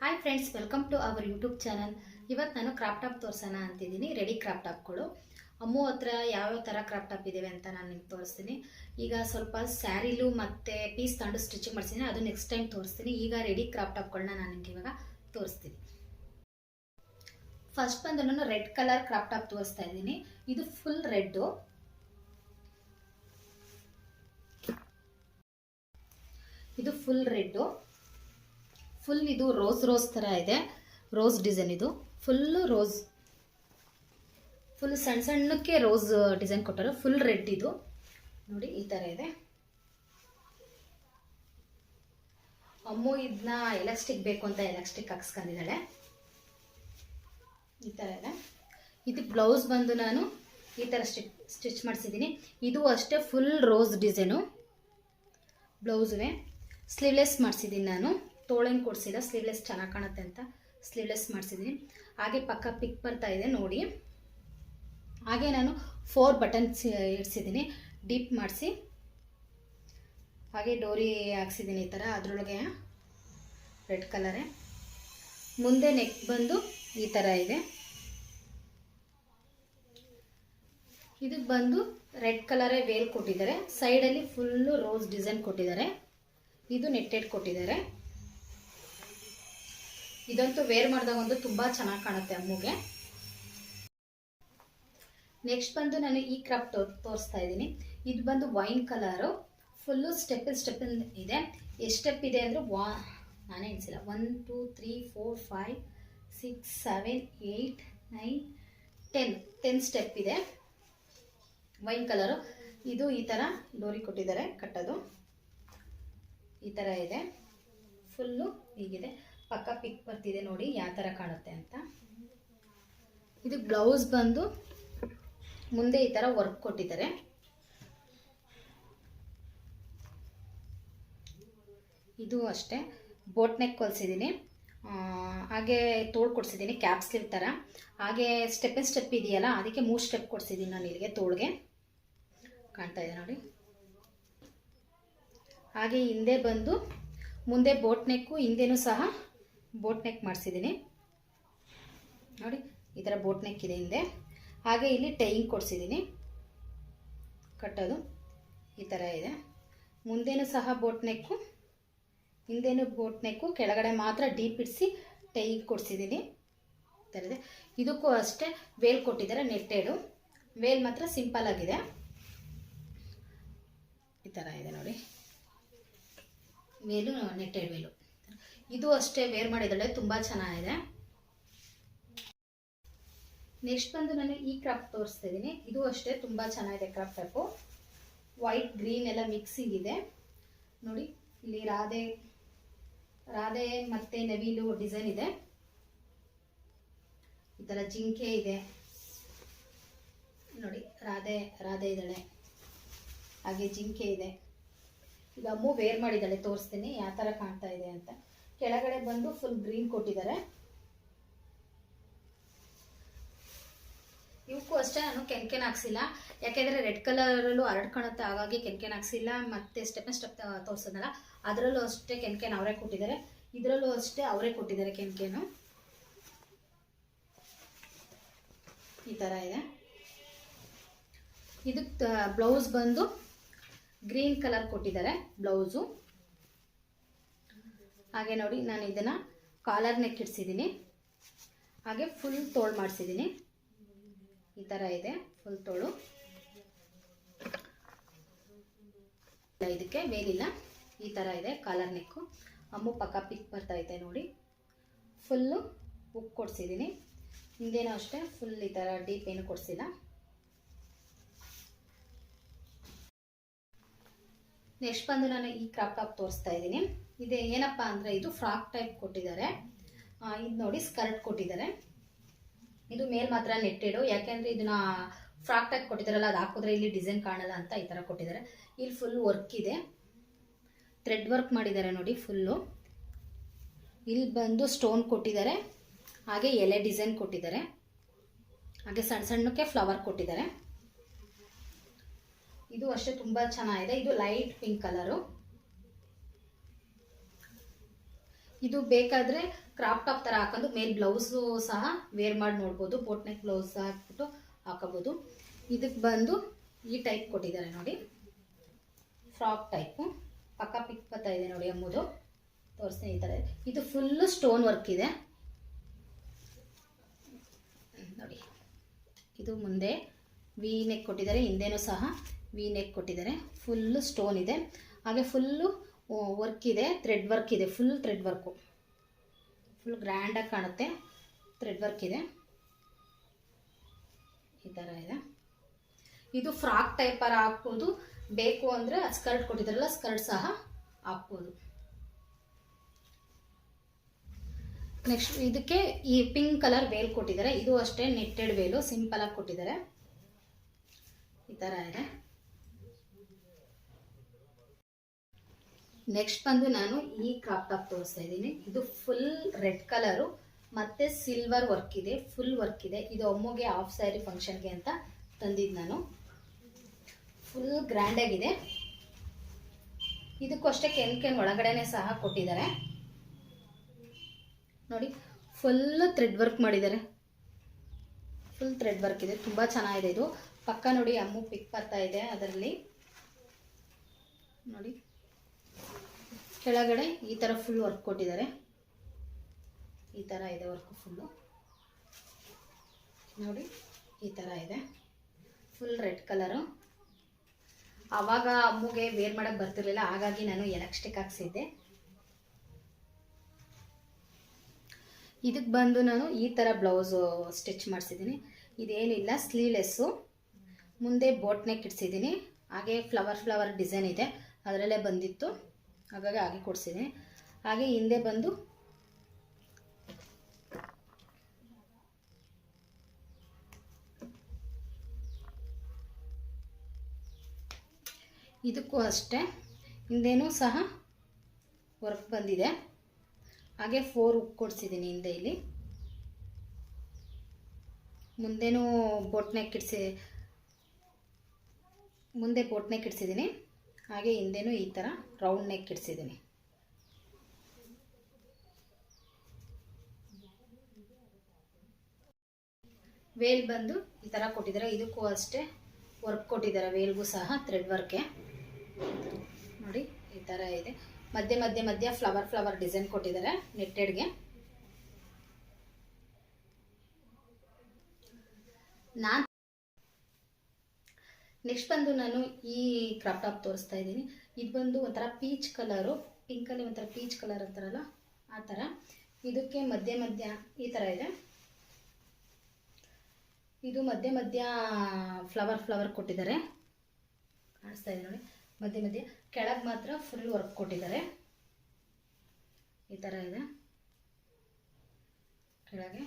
Hi friends welcome to our YouTube channel ಇವತ್ತು ನಾನು crop top ತೋರ್ಸೋಣ ಅಂತಿದ್ದೀನಿ. ರೆಡಿ ಕ್ರಾಪ್ ಟಾಪ್ಗಳು ಅಮ್ಮು ಹತ್ರ ಯಾವ್ಯಾವ ಥರ ಕ್ರಾಪ್ ಟಾಪ್ ಇದ್ದಾವೆ ಅಂತ ನಾನು ನಿಮ್ಗೆ ತೋರಿಸ್ತೀನಿ. ಈಗ ಸ್ವಲ್ಪ ಸ್ಯಾರಿಲು ಮತ್ತು ಪೀಸ್ ತಗೊಂಡು ಸ್ಟಿಚಿಂಗ್ ಮಾಡಿಸಿದ್ದೀನಿ ಅದು ನೆಕ್ಸ್ಟ್ ಟೈಮ್ ತೋರಿಸ್ತೀನಿ. ಈಗ ರೆಡಿ ಕ್ರಾಪ್ ಟಾಪ್ಗಳನ್ನ ನಾನು ನಿಮ್ಗೆ ಇವಾಗ ತೋರಿಸ್ತೀನಿ. ಫಸ್ಟ್ ಬಂದು ನಾನು ರೆಡ್ ಕಲರ್ ಕ್ರಾಪ್ ಟಾಪ್ ತೋರಿಸ್ತಾ ಇದ್ದೀನಿ. ಇದು ಫುಲ್ ರೆಡ್ಡು ಇದು ಫುಲ್ ರೆಡ್ಡು ಫುಲ್ ಇದು ರೋಸ್ ರೋಸ್ ಥರ ಇದೆ. ರೋಸ್ ಡಿಸೈನ್ ಇದು. ಫುಲ್ಲು ರೋಸ್ ಫುಲ್ ಸಣ್ಣ ಸಣ್ಣಕ್ಕೆ ರೋಸ್ ಡಿಸೈನ್ ಕೊಟ್ಟರು. ಫುಲ್ ರೆಡ್ ಇದು. ನೋಡಿ, ಈ ಥರ ಇದೆ. ಅಮ್ಮು ಇದನ್ನ ಎಲಾಸ್ಟಿಕ್ ಬೇಕು ಅಂತ ಎಲಾಸ್ಟಿಕ್ ಹಾಕ್ಸ್ಕೊಂಡಿದ್ದಾಳೆ. ಈ ಥರ ಇದೆ. ಇದು ಬ್ಲೌಸ್ ಬಂದು ನಾನು ಈ ಥರ ಸ್ಟಿಚ್ ಸ್ಟಿಚ್ ಮಾಡಿಸಿದ್ದೀನಿ. ಇದು ಅಷ್ಟೇ ಫುಲ್ ರೋಸ್ ಡಿಸೈನು ಬ್ಲೌಸ್ವೇ ಸ್ಲೀವ್ಲೆಸ್ ಮಾಡಿಸಿದ್ದೀನಿ ನಾನು. ತೋಳೇನು ಕೊಡಿಸಿಲ್ಲ ಸ್ಲೀವ್ಲೆಸ್ ಚೆನ್ನಾಗಿ ಕಾಣುತ್ತೆ ಅಂತ ಸ್ಲೀವ್ಲೆಸ್ ಮಾಡಿಸಿದ್ದೀನಿ ಹಾಗೆ ಪಕ್ಕ ಪಿಕ್ ಬರ್ತಾ ಇದೆ ನೋಡಿ. ಹಾಗೆ ನಾನು ಫೋರ್ ಬಟನ್ಸ್ ಇಡ್ಸಿದ್ದೀನಿ ಡೀಪ್ ಮಾಡಿಸಿ. ಹಾಗೆ ಡೋರಿ ಹಾಕ್ಸಿದ್ದೀನಿ ಈ ಥರ ಅದರೊಳಗೆ ರೆಡ್ ಕಲರೇ ಮುಂದೆ ನೆಕ್ ಬಂದು ಈ ಥರ ಇದೆ. ಇದಕ್ಕೆ ಬಂದು ರೆಡ್ ಕಲರೇ ವೇಲ್ ಕೊಟ್ಟಿದ್ದಾರೆ. ಸೈಡಲ್ಲಿ ಫುಲ್ಲು ರೋಸ್ ಡಿಸೈನ್ ಕೊಟ್ಟಿದ್ದಾರೆ. ಇದು ನೆಟ್ಟೆಡ್ ಕೊಟ್ಟಿದ್ದಾರೆ. ಇದಂತೂ ವೇರ್ ಮಾಡಿದಾಗ ಒಂದು ತುಂಬ ಚೆನ್ನಾಗಿ ಕಾಣುತ್ತೆ ಅಮ್ಮಗೆ. ನೆಕ್ಸ್ಟ್ ಬಂದು ನಾನು ಈ ಕ್ರಾಪ್ ತೋರಿಸ್ತಾ ಇದ್ದೀನಿ. ಇದು ಬಂದು wine colour full step step ಇದೆ. ಎಷ್ಟು ಸ್ಟೆಪ್ ಇದೆ ಅಂದರೆ ವಾ, ನಾನೇ ಎಣಿಸಿಲ್ಲ. One two three four five six seven eight nine ten ten step ಇದೆ. ವೈನ್ ಕಲರು ಇದು ಈ ಥರ ಡೋರಿ ಕೊಟ್ಟಿದ್ದಾರೆ, ಕಟ್ಟೋದು. ಈ ಥರ ಇದೆ. ಫುಲ್ಲು ಹೀಗಿದೆ ಪಕ್ಕ ಪಿಕ್ ಬರ್ತಿದೆ ನೋಡಿ, ಯಾವ ಥರ ಕಾಣುತ್ತೆ ಅಂತ. ಇದು ಬ್ಲೌಸ್ ಬಂದು ಮುಂದೆ ಈ ಥರ ವರ್ಕ್ ಕೊಟ್ಟಿದ್ದಾರೆ. ಇದು ಅಷ್ಟೇ ಬೋಟ್ ನೆಕ್ ಹೊಲ್ಸಿದ್ದೀನಿ. ಹಾಗೆ ತೋಳು ಕೊಡ್ಸಿದ್ದೀನಿ ಕ್ಯಾಪ್ ಸ್ಲೀವ್ ಥರ ಹಾಗೆ ಸ್ಟೆಪ್ ಸ್ಟೆಪ್ ಇದೆಯಲ್ಲ, ಅದಕ್ಕೆ ಮೂರು ಸ್ಟೆಪ್ ಕೊಡ್ಸಿದ್ದೀನಿ ನಾನು ಇಲ್ಲಿಗೆ ತೋಳಿಗೆ. ಕಾಣ್ತಾ ಇದೆ ನೋಡಿ. ಹಾಗೆ ಹಿಂದೆ ಬಂದು, ಮುಂದೆ ಬೋಟ್ ನೆಕ್ಕು ಹಿಂದೆನೂ ಸಹ ಬೋಟ್ ನೆಕ್ ಮಾಡಿಸಿದ್ದೀನಿ. ನೋಡಿ, ಈ ಥರ ಬೋಟ್ ನೆಕ್ ಇದೆ ಹಿಂದೆ. ಹಾಗೆ ಇಲ್ಲಿ ಟೈಯಿಂಗ್ ಕೊಡಿಸಿದ್ದೀನಿ. ಕಟ್ಟೋದು ಈ ಥರ ಇದೆ. ಮುಂದೆನೂ ಸಹ ಬೋಟ್ ನೆಕ್ಕು, ಹಿಂದೇನು ಬೋಟ್ ನೆಕ್ಕು, ಕೆಳಗಡೆ ಮಾತ್ರ ಡೀಪ್ ಇಡಿಸಿ ಟೈಯಿಂಗ್ ಕೊಡಿಸಿದ್ದೀನಿ. ಈ ಥರ ಇದೆ. ಇದಕ್ಕೂ ಅಷ್ಟೇ ವೇಲ್ ಕೊಟ್ಟಿದ್ದಾರೆ ನೆಟ್ಟೆಡು ವೇಲ್ ಮಾತ್ರ ಸಿಂಪಲ್ ಆಗಿದೆ. ಈ ಥರ ಇದೆ ನೋಡಿ. ವೇಲು ನೆಟ್ಟೆಡ್ ವೇಲು ಇದು ಅಷ್ಟೇ ವೇರ್ ಮಾಡಿದ್ದಾಳೆ ತುಂಬ ಚೆನ್ನಾಗಿದೆ. ನೆಕ್ಸ್ಟ್ ಬಂದು ನಾನು ಈ ಕ್ರಾಪ್ ತೋರಿಸ್ತಾ ಇದ್ದೀನಿ. ಇದು ಅಷ್ಟೇ, ತುಂಬ ಚೆನ್ನಾಗಿದೆ ಕ್ರಾಪ್ ಟೈಪು ವೈಟ್ ಗ್ರೀನ್ ಎಲ್ಲ ಮಿಕ್ಸಿಂಗ್ ಇದೆ. ನೋಡಿ, ಇಲ್ಲಿ ರಾಧೆ ರಾಧೆ ಮತ್ತು ನವಿಲು ಡಿಸೈನ್ ಇದೆ. ಈ ಥರ ಜಿಂಕೆ ಇದೆ. ನೋಡಿ, ರಾಧೆ ರಾಧೆ ಇದ್ದಾಳೆ. ಹಾಗೆ ಜಿಂಕೆ ಇದೆ. ಈಗ ಅಮ್ಮು ವೇರ್ ಮಾಡಿದ್ದಾಳೆ, ತೋರಿಸ್ತೀನಿ, ಯಾವ ಥರ ಕಾಣ್ತಾ ಇದೆ ಅಂತ. ಕೆಳಗಡೆ ಬಂದು ಫುಲ್ ಗ್ರೀನ್ ಕೊಟ್ಟಿದ್ದಾರೆ. ಇವಕ್ಕೂ ಅಷ್ಟೇ ನಾನು ಕೆನ್ಕೆನ್ ಹಾಕ್ಸಿಲ್ಲ. ಯಾಕೆಂದರೆ ರೆಡ್ ಕಲರಲ್ಲೂ ಹರಡ್ಕೊಳತ್ತೆ ಹಾಗಾಗಿ ಕೆನ್ಕೆನ್ ಹಾಕ್ಸಿಲ್ಲ. ಮತ್ತೆ ಸ್ಟೆಪ್ ಸ್ಟೆಪ್ ತೋರಿಸೋದಲ್ಲ, ಅದರಲ್ಲೂ ಅಷ್ಟೇ ಕೆನ್ಕೆನ್ ಅವರೇ ಕೊಟ್ಟಿದ್ದಾರೆ. ಇದರಲ್ಲೂ ಅಷ್ಟೇ ಅವರೇ ಕೊಟ್ಟಿದ್ದಾರೆ ಕೆನ್ಕೆನು. ಈ ಥರ ಇದೆ. ಇದಕ್ಕೆ ಬ್ಲೌಸ್ ಬಂದು ಗ್ರೀನ್ ಕಲರ್ ಕೊಟ್ಟಿದ್ದಾರೆ ಬ್ಲೌಸು ಹಾಗೆ ನೋಡಿ ನಾನು ಇದನ್ನು ಕಾಲರ್ ನೆಕ್ ಇಡ್ಸಿದ್ದೀನಿ ಹಾಗೆ ಫುಲ್ ತೋಳು ಮಾಡಿಸಿದ್ದೀನಿ ಈ ಥರ ಇದೆ ಫುಲ್ ತೋಳು. ಇದಕ್ಕೆ ಮೇಲಿಲ್ಲ ಈ ಥರ ಇದೆ ಕಾಲರ್ ನೆಕ್ಕು ಅಮ್ಮು ಪಕ್ಕ ಪಿಕ್ ಬರ್ತಾ ಇದೆ ನೋಡಿ. ಫುಲ್ಲು ಉಕ್ ಕೊಡಿಸಿದ್ದೀನಿ ಹಿಂದೇನೂ ಅಷ್ಟೇ ಫುಲ್ ಈ ಥರ ಡೀಪ್ ಏನು ಕೊಡಿಸಿಲ್ಲ. ನೆಕ್ಸ್ಟ್ ಬಂದು ನಾನು ಈ ಕ್ರಾಪ್ ಟಾಪ್ ತೋರಿಸ್ತಾ ಇದ್ದೀನಿ. ಇದು ಏನಪ್ಪ ಅಂದರೆ ಇದು ಫ್ರಾಕ್ ಟೈಪ್ ಕೊಟ್ಟಿದ್ದಾರೆ. ಇದು ನೋಡಿ ಸ್ಕರ್ಟ್ ಕೊಟ್ಟಿದ್ದಾರೆ. ಇದು ಮೇಲ್ ಮಾತ್ರ ನೆಟ್ಟೆಡು. ಯಾಕೆಂದರೆ ಇದನ್ನ ಫ್ರಾಕ್ ಟೈಪ್ ಕೊಟ್ಟಿದ್ದಾರಲ್ಲ, ಅದು ಹಾಕಿದ್ರೆ ಇಲ್ಲಿ ಡಿಸೈನ್ ಕಾಣಲ್ಲ ಅಂತ ಈ ಥರ ಕೊಟ್ಟಿದ್ದಾರೆ. ಇಲ್ಲಿ ಫುಲ್ ವರ್ಕ್ ಇದೆ. ಥ್ರೆಡ್ ವರ್ಕ್ ಮಾಡಿದ್ದಾರೆ ನೋಡಿ ಫುಲ್ಲು ಇಲ್ಲಿ ಬಂದು ಸ್ಟೋನ್ ಕೊಟ್ಟಿದ್ದಾರೆ. ಹಾಗೆ ಎಲೆ ಡಿಸೈನ್ ಕೊಟ್ಟಿದ್ದಾರೆ. ಹಾಗೆ ಸಣ್ಣ ಸಣ್ಣಕ್ಕೆ ಫ್ಲವರ್ ಕೊಟ್ಟಿದ್ದಾರೆ. ಇದು ಅಷ್ಟೇ ತುಂಬ ಚೆನ್ನಾಗಿದೆ. ಇದು ಲೈಟ್ ಪಿಂಕ್ ಕಲರು ಇದು ಬೇಕಾದರೆ ಕ್ರಾಪ್ ಟಾಪ್ ಥರ ಹಾಕೊಂಡು ಮೇಲ್ ಬ್ಲೌಸ್ ಸಹ ವೇರ್ ಮಾಡಿ ನೋಡ್ಬೋದು. ನೆಕ್ ಬ್ಲೌಸ್ ಹಾಕ್ಬಿಟ್ಟು ಹಾಕೋಬೋದು. ಇದಕ್ಕೆ ಬಂದು ಈ ಟೈಪ್ ಕೊಟ್ಟಿದ್ದಾರೆ ನೋಡಿ. ಫ್ರಾಕ್ ಟೈಪು ಪಕ್ಕ ಪಿಕ್ ಬರ್ತಾ ಇದೆ ನೋಡಿ ಎಂಬುದು ತೋರಿಸ್ತೀನಿ ಈ ಥರ. ಇದು ಫುಲ್ಲು ಸ್ಟೋನ್ ವರ್ಕ್ ಇದೆ. ನೋಡಿ. ಇದು ಮುಂದೆ ವಿ ನೆಕ್ ಕೊಟ್ಟಿದ್ದಾರೆ. ಹಿಂದೆನೂ ಸಹ ವಿ ನೆಕ್ ಕೊಟ್ಟಿದ್ದಾರೆ. ಫುಲ್ಲು ಸ್ಟೋನ್ ಇದೆ. ಹಾಗೆ ಫುಲ್ಲು ವರ್ಕ್ ಇದೆ ಥ್ರೆಡ್ ವರ್ಕ್ ಇದೆ ಫುಲ್ ಥ್ರೆಡ್ ವರ್ಕು ಫುಲ್ ಗ್ರ್ಯಾಂಡಾಗಿ ಕಾಣುತ್ತೆ ಥ್ರೆಡ್ ವರ್ಕ್ ಇದೆ. ಈ ಥರ ಇದೆ. ಇದು ಫ್ರಾಕ್ ಟೈಪರ್ ಹಾಕ್ಬೋದು, ಬೇಕು ಅಂದರೆ ಸ್ಕರ್ಟ್ ಕೊಟ್ಟಿದ್ರಲ್ಲ ಸ್ಕರ್ಟ್ ಸಹ ಹಾಕ್ಬೋದು. ನೆಕ್ಸ್ಟ್ ಇದಕ್ಕೆ ಈ ಪಿಂಕ್ ಕಲರ್ ವೇಲ್ ಕೊಟ್ಟಿದ್ದಾರೆ. ಇದು ಅಷ್ಟೇ ನೆಟ್ಟೆಡ್ ವೇಲು ಸಿಂಪಲ್ ಆಗಿ ಕೊಟ್ಟಿದ್ದಾರೆ. ಈ ಥರ ಇದೆ. ನೆಕ್ಸ್ಟ್ ಬಂದು ನಾನು ಈ ಕ್ರಾಪ್ ಟಾಪ್ ತೋರಿಸ್ತಾ ಇದ್ದೀನಿ. ಇದು ಫುಲ್ ರೆಡ್ ಕಲರು ಮತ್ತೆ ಸಿಲ್ವರ್ ವರ್ಕ್ ಇದೆ ಫುಲ್ ವರ್ಕ್ ಇದೆ. ಇದು ಅಮ್ಮಗೆ ಆಫ್ ಸ್ಯಾರಿ ಫಂಕ್ಷನ್ಗೆ ಅಂತ ತಂದಿದ್ದು ನಾನು. ಫುಲ್ ಗ್ರ್ಯಾಂಡಾಗಿದೆ ಇದಕ್ಕೂ ಅಷ್ಟೇ ಕೆನ್ ಕೆನ್ ಒಳಗಡೆನೆ ಸಹ ಕೊಟ್ಟಿದ್ದಾರೆ. ನೋಡಿ ಫುಲ್ ಥ್ರೆಡ್ ವರ್ಕ್ ಮಾಡಿದ್ದಾರೆ. ಫುಲ್ ಥ್ರೆಡ್ ವರ್ಕ್ ಇದೆ. ತುಂಬ ಚೆನ್ನಾಗಿದೆ ಇದು. ಪಕ್ಕ ನೋಡಿ ಅಮ್ಮು ಪಿಕ್ ಬರ್ತಾ ಇದೆ ಅದರಲ್ಲಿ. ನೋಡಿ. ಕೆಳಗಡೆ ಈ ಥರ ಫುಲ್ ವರ್ಕ್ ಕೊಟ್ಟಿದ್ದಾರೆ. ಈ ಥರ ಇದೆ ವರ್ಕು ಫುಲ್ಲು ನೋಡಿ, ಈ ಥರ ಇದೆ. ಫುಲ್ ರೆಡ್ ಕಲರು ಆವಾಗ ಅಮ್ಮಗೆ ವೇರ್ ಮಾಡಕ್ಕೆ ಬರ್ತಿರಲಿಲ್ಲ, ಹಾಗಾಗಿ ನಾನು ಎಲೆಕ್ಸ್ಟಿಕ್ ಹಾಕ್ಸಿದ್ದೆ. ಇದಕ್ಕೆ ಬಂದು ನಾನು ಈ ಥರ ಬ್ಲೌಸು ಸ್ಟಿಚ್ ಮಾಡಿಸಿದ್ದೀನಿ. ಇದೇನಿಲ್ಲ ಸ್ಲೀವ್ಲೆಸ್ಸು ಮುಂದೆ ಬೋಟ್ ನೆಕ್ ಇಡ್ಸಿದ್ದೀನಿ. ಹಾಗೆ ಫ್ಲವರ್ ಫ್ಲವರ್ ಡಿಸೈನ್ ಇದೆ. ಅದರಲ್ಲೇ ಬಂದಿತ್ತು. ಹಾಗಾಗಿ ಹಾಗೆ ಕೊಡ್ಸಿದ್ದೀನಿ ಹಾಗೆ ಹಿಂದೆ ಬಂದು ಇದಕ್ಕೂ ಅಷ್ಟೇ. ಹಿಂದೇನೂ ಸಹ ವರ್ಕ್ ಬಂದಿದೆ. ಹಾಗೆ ಫೋರ್ ಉಕ್ ಕೊಡ್ಸಿದ್ದೀನಿ ಹಿಂದೆ ಇಲ್ಲಿ. ಮುಂದೆನೂ ಬೋಟ್ ಕಿಡ್ಸಿ ಮುಂದೆ ಬೋಟ್ ಕಿಡ್ಸಿದ್ದೀನಿ ಹಾಗೆ ಹಿಂದೆನೂ ಈ ಥರ ರೌಂಡ್ ನೆಕ್ ಇಡ್ಸಿದ್ದೀನಿ. ವೇಲ್ ಬಂದು ಈ ಥರ ಕೊಟ್ಟಿದ್ದಾರೆ. ಇದಕ್ಕೂ ಅಷ್ಟೇ ವರ್ಕ್ ಕೊಟ್ಟಿದ್ದಾರೆ. ವೇಲ್ಗೂ ಸಹ ಥ್ರೆಡ್ ವರ್ಕೆ ನೋಡಿ, ಈ ಥರ ಇದೆ. ಮಧ್ಯೆ ಮಧ್ಯೆ, ಮಧ್ಯ ಫ್ಲವರ್ ಫ್ಲವರ್ ಡಿಸೈನ್ ಕೊಟ್ಟಿದ್ದಾರೆ ನೆಟ್ಟೆಡ್ಗೆ. ನಾನು ನೆಕ್ಸ್ಟ್ ಬಂದು ನಾನು ಈ ಕ್ರಾಪ್ ಟಾಪ್ ತೋರಿಸ್ತಾ ಇದ್ದೀನಿ. ಇದು ಬಂದು ಒಂಥರ ಪೀಚ್ ಕಲರು ಪಿಂಕಲ್ಲಿ ಒಂಥರ ಪೀಚ್ ಕಲರ್ ಅಂತಾರಲ್ಲ, ಆ ಥರ ಇದಕ್ಕೆ ಮಧ್ಯ ಮಧ್ಯ ಈ ಥರ ಇದೆ. ಇದು ಮಧ್ಯ ಮಧ್ಯ ಫ್ಲವರ್ ಫ್ಲವರ್ ಕೊಟ್ಟಿದ್ದಾರೆ. ಕಾಣಿಸ್ತಾ ಇದೆ ನೋಡಿ. ಮಧ್ಯ ಮಧ್ಯ. ಕೆಳಗೆ ಮಾತ್ರ ಫುಲ್ ವರ್ಕ್ ಕೊಟ್ಟಿದ್ದಾರೆ. ಈ ಥರ ಇದೆ. ಕೆಳಗೆ.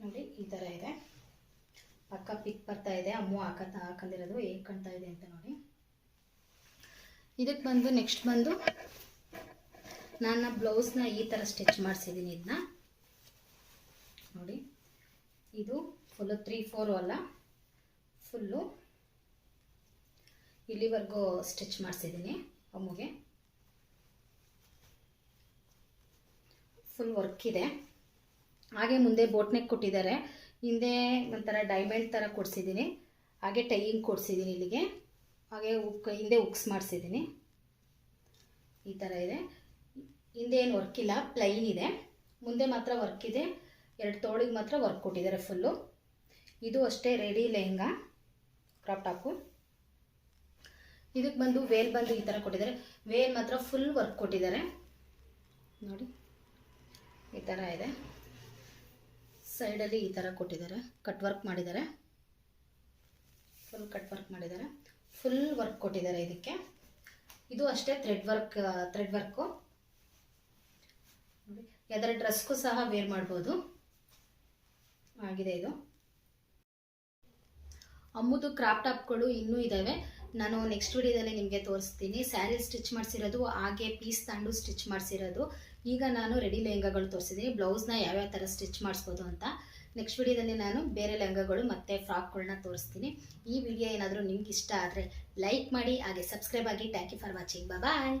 ನೋಡಿ, ಈ ಥರ ಇದೆ. ಪಕ್ಕ ಪಿಕ್ ಬರ್ತಾ ಇದೆ. ಅಮ್ಮ ಹಾಕ ಹಾಕೊಂಡಿರೋದು ಹೇಗೆ ಕಾಣ್ತಾ ಇದೆ ಅಂತ ನೋಡಿ. ಇದಕ್ಕೆ ಬಂದು ನೆಕ್ಸ್ಟ್ ಬಂದು ನಾನು ಬ್ಲೌಸ್ನ ಈ ಥರ ಸ್ಟಿಚ್ ಮಾಡಿಸಿದ್ದೀನಿ ಇದನ್ನ ನೋಡಿ. ಇದು ಫುಲ್ಲು ತ್ರೀ ಫೋರು ಅಲ್ಲ. ಫುಲ್ಲು ಇಲ್ಲಿವರೆಗೂ ಸ್ಟಿಚ್ ಮಾಡಿಸಿದ್ದೀನಿ ಅಮ್ಮಗೆ. ಫುಲ್ ವರ್ಕ್ ಇದೆ. ಹಾಗೆ ಮುಂದೆ ಬೋಟ್ ನೆಕ್ ಕೊಟ್ಟಿದ್ದಾರೆ. ಹಿಂದೆ ಒಂಥರ ಡೈಮಂಡ್ ಥರ ಕೊಡಿಸಿದ್ದೀನಿ. ಹಾಗೆ ಟೈಯಿಂಗ್ ಕೊಡಿಸಿದ್ದೀನಿ ಇಲ್ಲಿಗೆ. ಹಾಗೆ ಉಕ್, ಹಿಂದೆ ಉಕ್ಸ್ ಮಾಡಿಸಿದ್ದೀನಿ. ಈ ಥರ ಇದೆ. ಹಿಂದೆ ಏನು ವರ್ಕ್ ಇಲ್ಲ ಪ್ಲೈನ್ ಇದೆ. ಮುಂದೆ ಮಾತ್ರ ವರ್ಕ್ ಇದೆ. ಎರಡು ತೋಳಿಗೆ ಮಾತ್ರ ವರ್ಕ್ ಕೊಟ್ಟಿದ್ದಾರೆ ಫುಲ್ಲು ಇದು ಅಷ್ಟೇ ರೆಡಿ ಲೆಹಂಗಾ ಕ್ರಾಪ್ ಟಾಪು ಇದಕ್ಕೆ ಬಂದು ವೇಲ್ ಬಂದು ಈ ಥರ ಕೊಟ್ಟಿದ್ದಾರೆ. ವೇಲ್ ಮಾತ್ರ ಫುಲ್ ವರ್ಕ್ ಕೊಟ್ಟಿದ್ದಾರೆ. ನೋಡಿ, ಈ ಥರ ಇದೆ. ಸೈಡಲ್ಲಿ ಈ ಥರ ಕೊಟ್ಟಿದ್ದಾರೆ. ಕಟ್ ವರ್ಕ್ ಮಾಡಿದ್ದಾರೆ. ಫುಲ್ ಕಟ್ ವರ್ಕ್ ಮಾಡಿದ್ದಾರೆ. ಫುಲ್ ವರ್ಕ್ ಕೊಟ್ಟಿದ್ದಾರೆ ಇದಕ್ಕೆ. ಇದು ಅಷ್ಟೇ ಥ್ರೆಡ್ ವರ್ಕ್ ಥ್ರೆಡ್ ವರ್ಕು ಯಾವ್ದಾರ ಡ್ರೆಸ್ಗೂ ಸಹ ವೇರ್ ಮಾಡ್ಬೋದು. ಆಗಿದೆ ಇದು. ಅಮ್ಮದು ಕ್ರಾಪ್ ಟಾಪ್ಗಳು ಇನ್ನೂ ಇದ್ದಾವೆ ನಾನು ನೆಕ್ಸ್ಟ್ ವಿಡಿಯೋದಲ್ಲಿ ನಿಮಗೆ ತೋರಿಸ್ತೀನಿ. ಸ್ಯಾರಿ ಸ್ಟಿಚ್ ಮಾಡಿಸಿರೋದು, ಹಾಗೆ ಪೀಸ್ ತಂಡು ಸ್ಟಿಚ್ ಮಾಡಿಸಿರೋದು. ಈಗ ನಾನು ರೆಡಿ ಲೆಹಂಗಾಗಳು ತೋರಿಸಿದ್ದೀನಿ ಬ್ಲೌಸ್ನ ಯಾವ್ಯಾವ ಥರ ಸ್ಟಿಚ್ ಮಾಡಿಸ್ಬೋದು ಅಂತ. ನೆಕ್ಸ್ಟ್ ವಿಡಿಯೋದಲ್ಲಿ ನಾನು ಬೇರೆ ಲೆಹಂಗಾಗಳು ಮತ್ತು ಫ್ರಾಕ್ಗಳನ್ನ ತೋರಿಸ್ತೀನಿ. ಈ ವಿಡಿಯೋ ಏನಾದರೂ ನಿಮ್ಗೆ ಇಷ್ಟ ಆದರೆ ಲೈಕ್ ಮಾಡಿ, ಹಾಗೆ ಸಬ್ಸ್ಕ್ರೈಬ್ ಆಗಿ. Thank you for watching bye